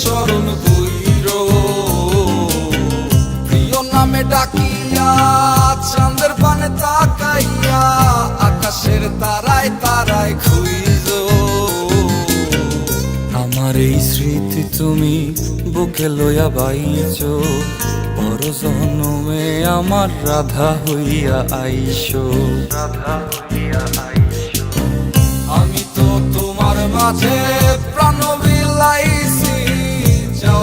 স্মরণ কইর। প্রিয় নামে ডাকিয়া পানে তাকাইয়া, আকাশের তারায় তারায় আমার এই স্মৃতি তুমি বুকে লইয়া বাইছ বড় জনমে আমার রাধা হইয়া আইসো। রাধা হইয়া আইসো। আমি তো তোমার মাঝে প্রাণ বিলাইছি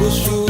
তুমি মোর